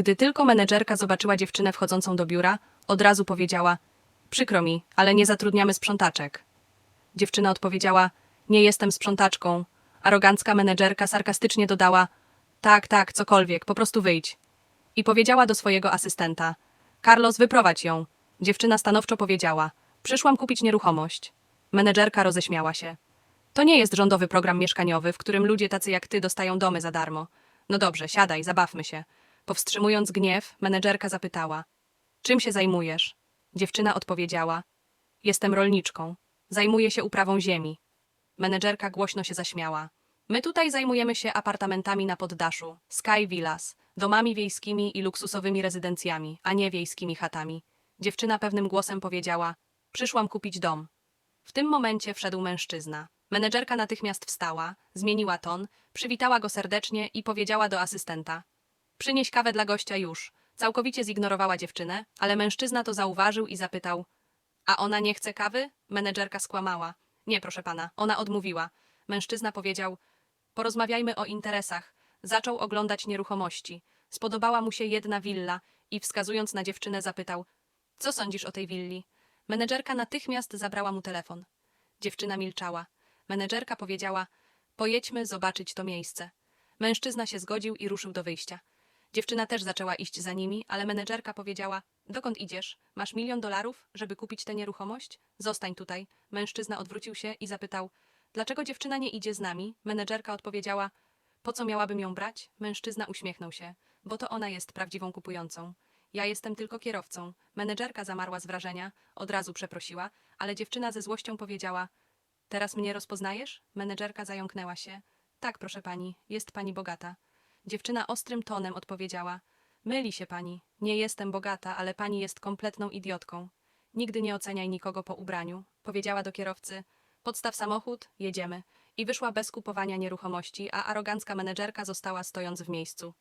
Gdy tylko menedżerka zobaczyła dziewczynę wchodzącą do biura, od razu powiedziała: Przykro mi, ale nie zatrudniamy sprzątaczek. Dziewczyna odpowiedziała: Nie jestem sprzątaczką. Arogancka menedżerka sarkastycznie dodała: Tak, tak, cokolwiek, po prostu wyjdź. I powiedziała do swojego asystenta: Carlos, wyprowadź ją. Dziewczyna stanowczo powiedziała: Przyszłam kupić nieruchomość. Menedżerka roześmiała się. To nie jest rządowy program mieszkaniowy, w którym ludzie tacy jak ty dostają domy za darmo. No dobrze, siadaj, zabawmy się. Powstrzymując gniew, menedżerka zapytała: Czym się zajmujesz? Dziewczyna odpowiedziała: Jestem rolniczką. Zajmuję się uprawą ziemi. Menedżerka głośno się zaśmiała. My tutaj zajmujemy się apartamentami na poddaszu, Sky Villas, domami wiejskimi i luksusowymi rezydencjami, a nie wiejskimi chatami. Dziewczyna pewnym głosem powiedziała: Przyszłam kupić dom. W tym momencie wszedł mężczyzna. Menedżerka natychmiast wstała, zmieniła ton, przywitała go serdecznie i powiedziała do asystenta: Przynieś kawę dla gościa już. Całkowicie zignorowała dziewczynę, ale mężczyzna to zauważył i zapytał: A ona nie chce kawy? Menedżerka skłamała. Nie, proszę pana, ona odmówiła. Mężczyzna powiedział: Porozmawiajmy o interesach. Zaczął oglądać nieruchomości. Spodobała mu się jedna willa i wskazując na dziewczynę zapytał: Co sądzisz o tej willi? Menedżerka natychmiast zabrała mu telefon. Dziewczyna milczała. Menedżerka powiedziała: Pojedźmy zobaczyć to miejsce. Mężczyzna się zgodził i ruszył do wyjścia. Dziewczyna też zaczęła iść za nimi, ale menedżerka powiedziała: Dokąd idziesz? Masz milion dolarów, żeby kupić tę nieruchomość? Zostań tutaj. Mężczyzna odwrócił się i zapytał: Dlaczego dziewczyna nie idzie z nami? Menedżerka odpowiedziała: Po co miałabym ją brać? Mężczyzna uśmiechnął się, bo to ona jest prawdziwą kupującą. Ja jestem tylko kierowcą. Menedżerka zamarła z wrażenia, od razu przeprosiła, ale dziewczyna ze złością powiedziała: Teraz mnie rozpoznajesz? Menedżerka zająknęła się. Tak, proszę pani, jest pani bogata. Dziewczyna ostrym tonem odpowiedziała: Myli się pani. Nie jestem bogata, ale pani jest kompletną idiotką. Nigdy nie oceniaj nikogo po ubraniu, powiedziała do kierowcy. Podstaw samochód, jedziemy. I wyszła bez kupowania nieruchomości, a arogancka menedżerka została stojąc w miejscu.